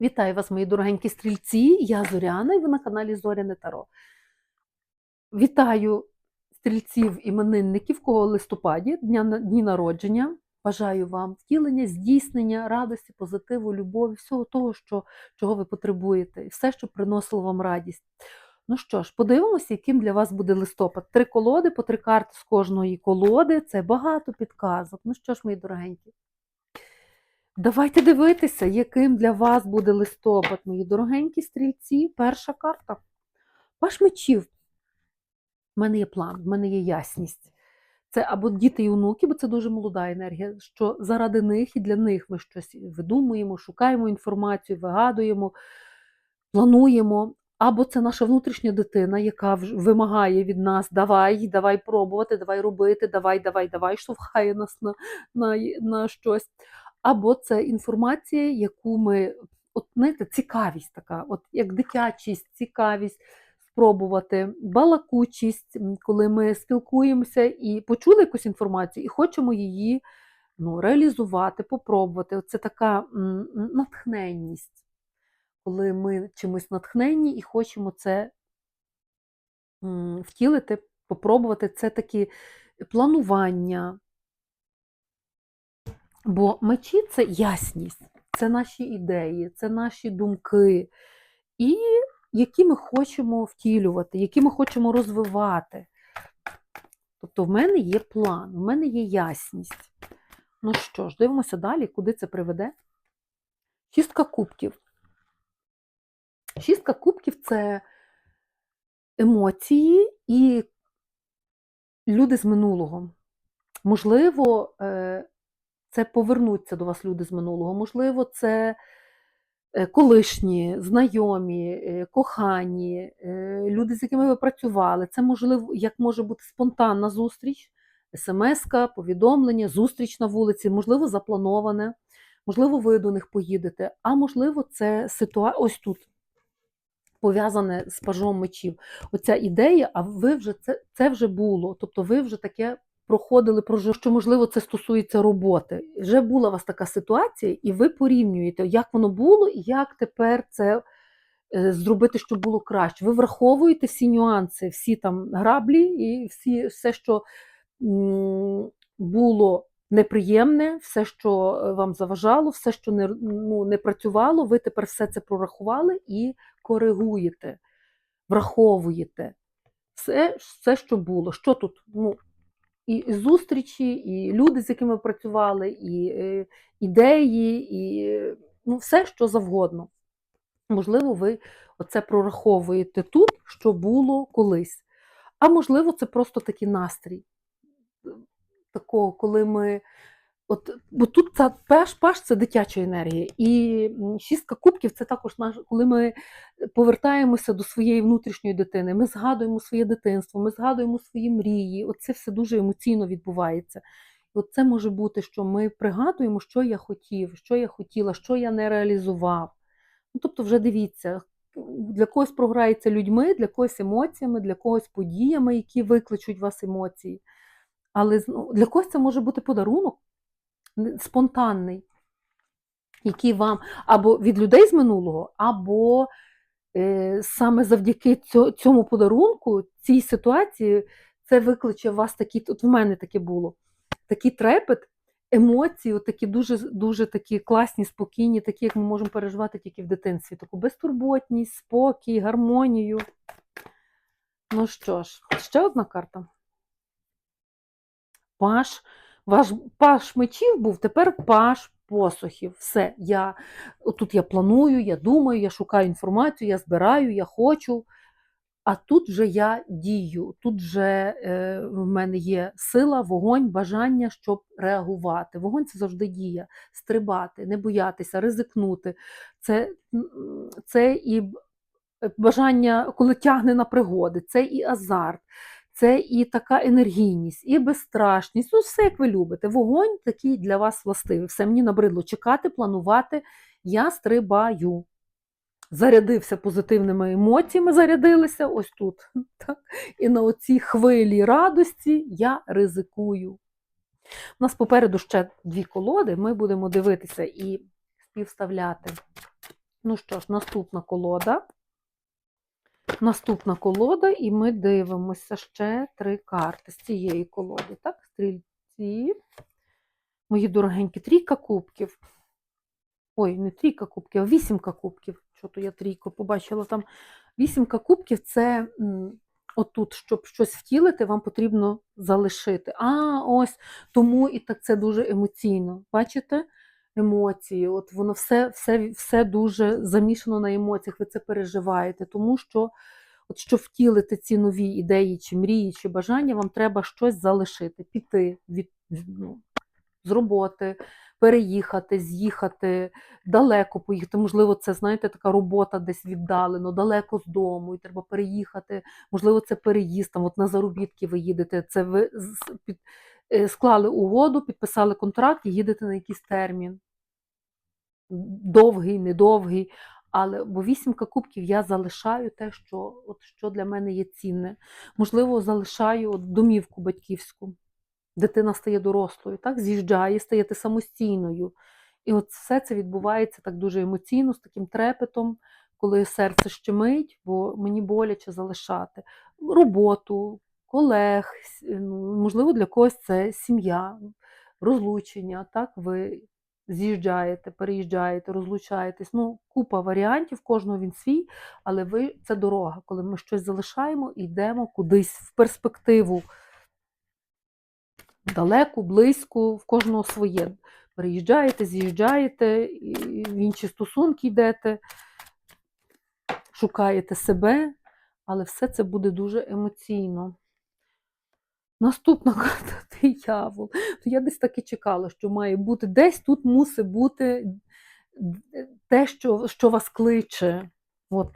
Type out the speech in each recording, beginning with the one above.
Вітаю вас, мої дорогенькі стрільці. Я Зоряна, і ви на каналі Зоряне Таро. Вітаю стрільців іменинників, кого листопаді, дня, дні народження. Бажаю вам втілення, здійснення, радості, позитиву, любові, всього того, що, чого ви потребуєте, і все, що приносило вам радість. Ну що ж, подивимося, яким для вас буде листопад. Три колоди, по три карти з кожної колоди. Це багато підказок. Ну що ж, мої дорогенькі. Давайте дивитися, яким для вас буде листопад, мої дорогенькі стрільці. Перша карта. Ваш мечів. У мене є план, в мене є ясність. Це або діти і онуки, бо це дуже молода енергія, що заради них і для них ми щось видумуємо, шукаємо інформацію, вигадуємо, плануємо. Або це наша внутрішня дитина, яка вимагає від нас давай, давай пробувати, давай робити, давай, давай, давай, штовхає нас на, на, на щось. Або це інформація, яку ми, от знаєте, цікавість така, от як дитячість, цікавість спробувати, балакучість, коли ми спілкуємося і почули якусь інформацію, і хочемо її ну, реалізувати, попробувати. Це така натхненність, коли ми чимось натхненні і хочемо це втілити, попробувати. Це такі планування. Бо мечі це ясність, це наші ідеї, це наші думки, і які ми хочемо втілювати, які ми хочемо розвивати. Тобто в мене є план, в мене є ясність. Ну що ж, дивимося далі, куди це приведе. Шістка кубків. Шістка кубків це емоції і люди з минулого. Можливо, е, це повернуться до вас люди з минулого. Можливо, це е, колишні, знайомі, е, кохані, е, люди, з якими ви працювали. Це можливо, як може бути спонтанна зустріч, смс-ка, повідомлення, зустріч на вулиці, можливо, заплановане, можливо, ви до них поїдете, а можливо, це ситуація ось тут. Пов'язане з пажом мечів. Оця ідея, а ви вже це, це вже було. Тобто ви вже таке проходили, що можливо це стосується роботи. Вже була у вас така ситуація, і ви порівнюєте, як воно було, і як тепер це е, зробити, щоб було краще. Ви враховуєте всі нюанси, всі там граблі і всі, все, що було неприємне, все, що е, вам заважало, все, що не, ну, не працювало, ви тепер все це прорахували і коригуєте, враховуєте. Все, все, що було. Що тут? Ну, і, зустрічі, і люди, з якими працювали, і е, ідеї, і ну, все, що завгодно. Можливо, ви оце прораховуєте тут, що було колись. А можливо, це просто такий настрій. Такого, коли ми. От, бо тут ця пеш, паш це дитяча енергія. І шістка кубків це також наш, коли ми повертаємося до своєї внутрішньої дитини. Ми згадуємо своє дитинство, ми згадуємо свої мрії. Оце все дуже емоційно відбувається. От це може бути, що ми пригадуємо, що я хотів, що я хотіла, що я не реалізував. Ну, тобто, вже дивіться, для когось програється людьми, для когось емоціями, для когось подіями, які викличуть вас емоції. Але ну, для когось це може бути подарунок спонтанний, який вам або від людей з минулого, або е, саме завдяки цьому подарунку, цій ситуації, це викличе у вас такий, от в мене таке було, такий трепет, емоції, от такі дуже, дуже такі класні, спокійні, такі, як ми можемо переживати тільки в дитинстві. Таку безтурботність, спокій, гармонію. Ну що ж, ще одна карта. Паш, ваш паш мечів був, тепер паш посухів. Все, я, тут я планую, я думаю, я шукаю інформацію, я збираю, я хочу. А тут вже я дію, тут вже е, в мене є сила, вогонь, бажання, щоб реагувати. Вогонь це завжди дія, стрибати, не боятися, ризикнути. Це, це і бажання, коли тягне на пригоди, це і азарт, це і така енергійність, і безстрашність. Ну, все, як ви любите. Вогонь такий для вас властивий. Все мені набридло чекати, планувати. Я стрибаю. Зарядився позитивними емоціями, зарядилися ось тут. Так? І на оцій хвилі радості я ризикую. У нас попереду ще дві колоди, ми будемо дивитися і співставляти Ну що ж, наступна колода. Наступна колода, і ми дивимося ще три карти з цієї колоди. Так, стрільці. Мої дорогенькі, трійка кубків. Ой, не трійка кубків, а вісімка кубків. Що то я трійку побачила там. Вісімка кубків це отут, щоб щось втілити, вам потрібно залишити. А, ось тому і так це дуже емоційно. Бачите? Емоції, от воно все, все, все дуже замішано на емоціях, ви це переживаєте, тому що, от щоб втілити ці нові ідеї, чи мрії, чи бажання, вам треба щось залишити, піти від, ну, з роботи, переїхати, з'їхати, далеко поїхати. Можливо, це, знаєте, така робота десь віддалено, далеко з дому, і треба переїхати. Можливо, це переїзд, там, от на заробітки ви їдете. Це ви е, склали угоду, підписали контракт і їдете на якийсь термін. Довгий, недовгий. Але бо вісімка кубків я залишаю те, що, от, що для мене є цінне. Можливо, залишаю от, домівку батьківську дитина стає дорослою, так, з'їжджає, стаєте самостійною. І от все це відбувається так дуже емоційно, з таким трепетом, коли серце щемить, бо мені боляче залишати роботу, колег, ну, можливо, для когось це сім'я, розлучення. Так, ви з'їжджаєте, переїжджаєте, розлучаєтесь. Ну, купа варіантів, кожного він свій, але ви це дорога, коли ми щось залишаємо і йдемо кудись в перспективу далеку, близько, в кожного своє. Переїжджаєте, з'їжджаєте, в інші стосунки йдете, шукаєте себе, але все це буде дуже емоційно. Наступна карта диявол. То я десь так і чекала, що має бути десь тут мусить бути те, що, що вас кличе. От.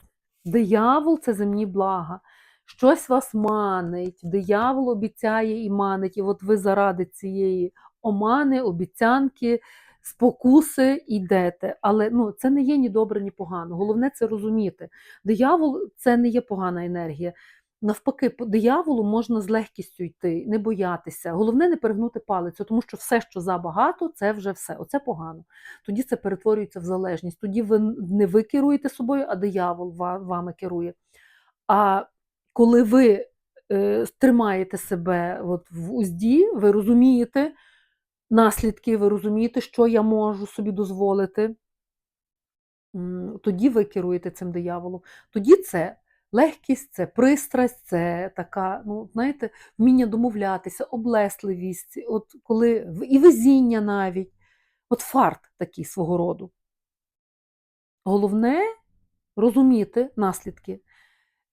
Диявол це земні блага. Щось вас манить, диявол обіцяє і манить. І от ви заради цієї омани, обіцянки, спокуси йдете. Але ну, це не є ні добре, ні погано. Головне це розуміти. Диявол це не є погана енергія. Навпаки, по дияволу можна з легкістю йти, не боятися. Головне не перегнути палицю, тому що все, що забагато, це вже все. Оце погано. Тоді це перетворюється в залежність. Тоді ви не ви керуєте собою, а диявол вами керує. А коли ви е, тримаєте себе от в узді, ви розумієте наслідки, ви розумієте, що я можу собі дозволити, тоді ви керуєте цим дияволом. Тоді це легкість, це пристрасть, це така, ну, знаєте, вміння домовлятися, облесливість, от коли і везіння навіть, от фарт такий свого роду. Головне розуміти наслідки.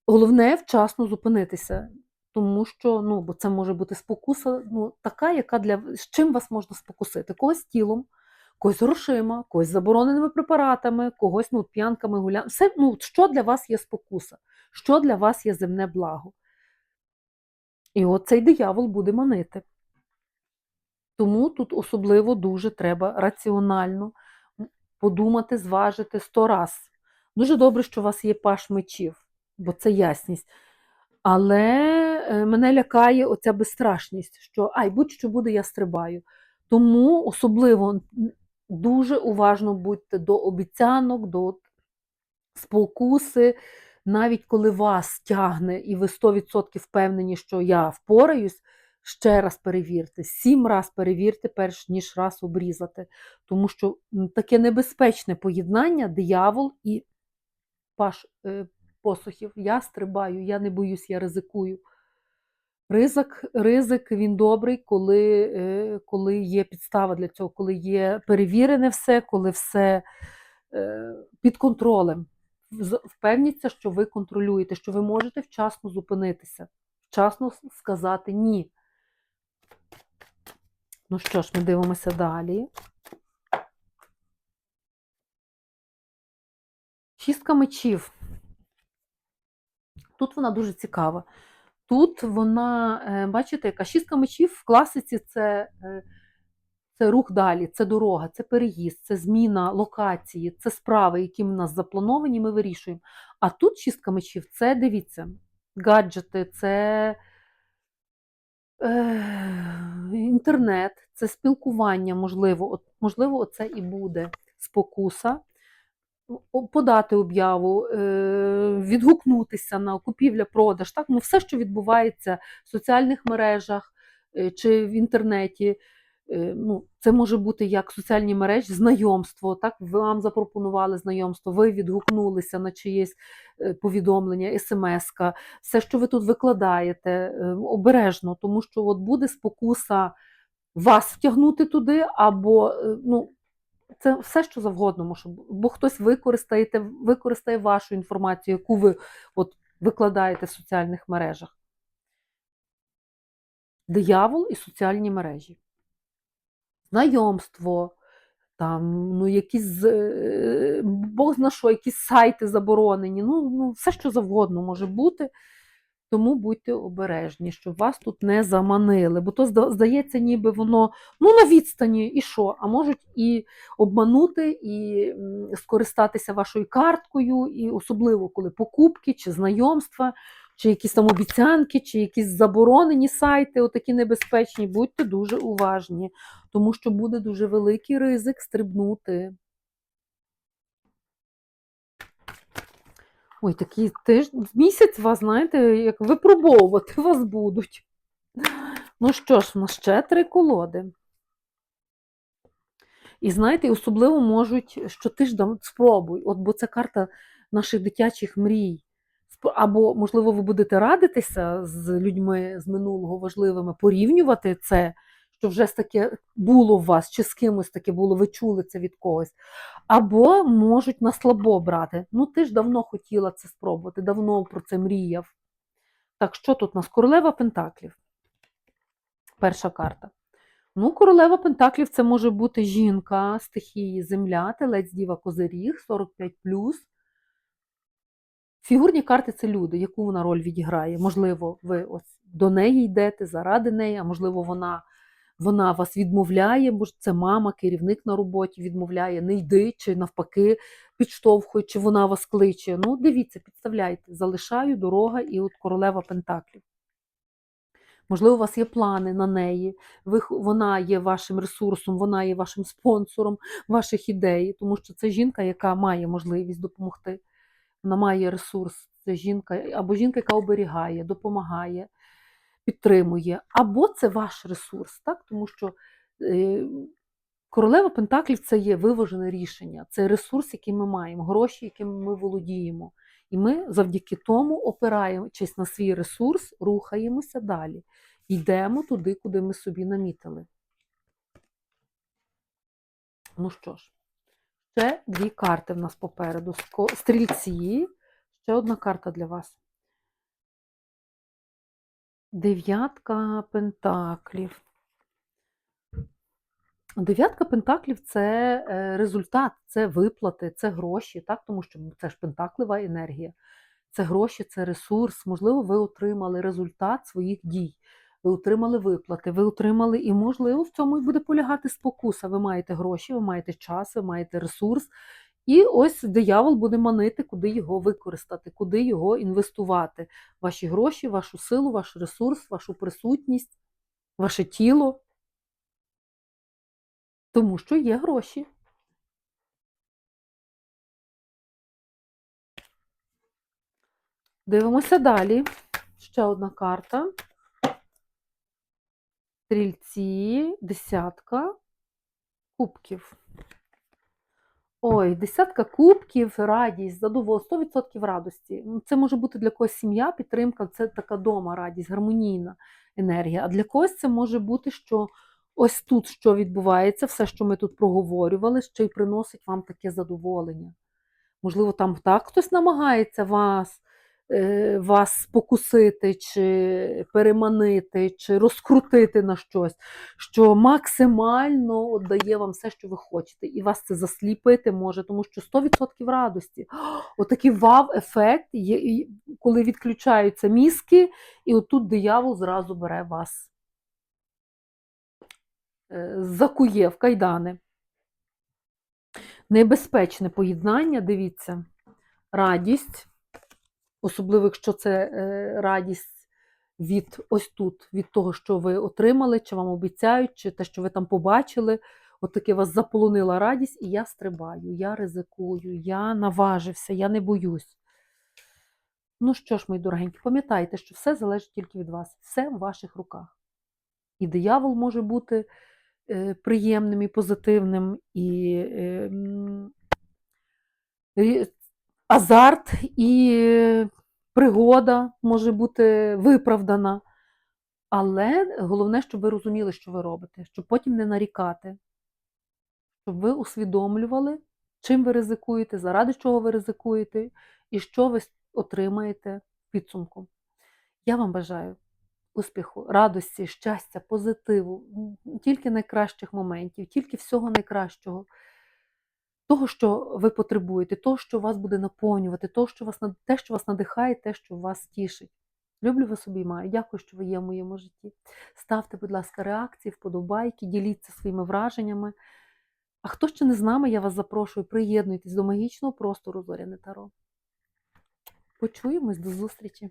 Головне вчасно зупинитися, тому що ну, бо це може бути спокуса, ну, така, яка для з чим вас можна спокусити? Когось тілом, когось грошима, когось забороненими препаратами, когось ну, п'янками, гулянками. Все, ну, що для вас є спокуса, що для вас є земне благо. І от цей диявол буде манити. Тому тут особливо дуже треба раціонально подумати, зважити сто раз. Дуже добре, що у вас є паш мечів, бо це ясність. Але е, мене лякає оця безстрашність, що ай, будь-що буде, я стрибаю. Тому особливо дуже уважно будьте до обіцянок, до спокуси, навіть коли вас тягне, і ви 100% впевнені, що я впораюсь, ще раз перевірте, сім раз перевірте, перш ніж раз обрізати. Тому що таке небезпечне поєднання диявол і паш е, посухів. Я стрибаю, я не боюсь, я ризикую. Ризик, ризик він добрий, коли, е, коли є підстава для цього, коли є перевірене все, коли все е, під контролем. Впевніться, що ви контролюєте, що ви можете вчасно зупинитися, вчасно сказати ні. Ну що ж, ми дивимося далі. Шістка мечів. Тут вона дуже цікава. Тут вона, е, бачите, яка шістка мечів в класиці це, е, це рух далі, це дорога, це переїзд, це зміна локації, це справи, які в нас заплановані, ми вирішуємо. А тут шістка мечів це, дивіться, гаджети, це е, інтернет, це спілкування, можливо, от, можливо, оце і буде спокуса. Подати об'яву, е, відгукнутися на купівля-продаж, так? Ну, все, що відбувається в соціальних мережах е, чи в інтернеті. Е, Ну, це може бути як соціальні мережі, знайомство. Так, вам запропонували знайомство, ви відгукнулися на чиєсь повідомлення, смс-ка, все, що ви тут викладаєте, обережно, тому що от буде спокуса вас втягнути туди, або ну, це все, що завгодно може бо хтось використає, використає вашу інформацію, яку ви от, викладаєте в соціальних мережах. Диявол і соціальні мережі. Знайомство, там, ну, якісь, е, Бог зна що, якісь сайти заборонені, ну, ну, все, що завгодно може бути. Тому будьте обережні, щоб вас тут не заманили. Бо то здається, ніби воно ну, на відстані, і що? А можуть і обманути, і скористатися вашою карткою, і особливо коли покупки чи знайомства, чи якісь там обіцянки, чи якісь заборонені сайти, отакі небезпечні. Будьте дуже уважні, тому що буде дуже великий ризик стрибнути. Ой, такий тиждень, місяць вас, знаєте, як випробовувати вас будуть. Ну що ж, у нас ще три колоди. І знаєте, особливо можуть щотижня спробуй, от бо це карта наших дитячих мрій. Або, можливо, ви будете радитися з людьми з минулого важливими, порівнювати це, що вже таке було в вас, чи з кимось таке було, ви чули це від когось. Або можуть на слабо брати. Ну, ти ж давно хотіла це спробувати, давно про це мріяв. Так, що тут у нас? Королева Пентаклів. Перша карта. Ну, королева Пентаклів це може бути жінка стихії Земля, телець Діва Козиріг, 45. Фігурні карти це люди, яку вона роль відіграє. Можливо, ви ось до неї йдете заради неї, а можливо, вона, вона вас відмовляє, бо це мама, керівник на роботі відмовляє, не йди, чи навпаки підштовхує, чи вона вас кличе. Ну, дивіться, підставляйте, залишаю дорога і от королева Пентаклів. Можливо, у вас є плани на неї, ви, вона є вашим ресурсом, вона є вашим спонсором ваших ідей, тому що це жінка, яка має можливість допомогти. Вона має ресурс. Це жінка, або жінка, яка оберігає, допомагає, підтримує, або це ваш ресурс, так? тому що е, королева Пентаклів це є виважене рішення, це ресурс, який ми маємо, гроші, якими ми володіємо. І ми завдяки тому, опираючись на свій ресурс, рухаємося далі. Йдемо туди, куди ми собі намітили. Ну що ж, ще дві карти в нас попереду. Стрільці. Ще одна карта для вас. Дев'ятка пентаклів. Дев'ятка пентаклів це е, результат, це виплати, це гроші, так? тому що ну, це ж пентаклева енергія. Це гроші, це ресурс. Можливо, ви отримали результат своїх дій. Ви отримали виплати, ви отримали, і, можливо, в цьому і буде полягати спокуса. Ви маєте гроші, ви маєте час, ви маєте ресурс. І ось диявол буде манити, куди його використати, куди його інвестувати. Ваші гроші, вашу силу, ваш ресурс, вашу присутність, ваше тіло. Тому що є гроші. Дивимося далі. Ще одна карта. Стрільці, десятка кубків. Ой, десятка кубків, радість, задоволення, 100% радості. Це може бути для когось сім'я, підтримка, це така дома радість, гармонійна енергія. А для когось це може бути, що ось тут що відбувається, все, що ми тут проговорювали, ще й приносить вам таке задоволення. Можливо, там так хтось намагається вас, вас спокусити, чи переманити, чи розкрутити на щось, що максимально дає вам все, що ви хочете, і вас це засліпити може, тому що 100% радості. Отакий вау-ефект, є, коли відключаються мізки, і отут диявол зразу бере вас, е, закує в кайдани. Небезпечне поєднання, дивіться, радість, особливо, якщо це е, радість від ось тут, від того, що ви отримали, чи вам обіцяють, чи те, що ви там побачили. от таки вас заполонила радість, і я стрибаю, я ризикую, я наважився, я не боюсь. Ну що ж, мої дорогенькі, пам'ятайте, що все залежить тільки від вас, все в ваших руках. І диявол може бути е, приємним і позитивним, і е, і азарт, і е, пригода може бути виправдана. Але головне, щоб ви розуміли, що ви робите, щоб потім не нарікати, щоб ви усвідомлювали, чим ви ризикуєте, заради чого ви ризикуєте, і що ви отримаєте підсумку. Я вам бажаю успіху, радості, щастя, позитиву, тільки найкращих моментів, тільки всього найкращого. Того, що ви потребуєте, того, що вас буде наповнювати, того, що вас, те, що вас надихає, те, що вас тішить. Люблю вас обіймаю. Дякую, що ви є в моєму житті. Ставте, будь ласка, реакції, вподобайки, діліться своїми враженнями. А хто ще не з нами, я вас запрошую, приєднуйтесь до магічного простору Зоряне Таро. Почуємось до зустрічі!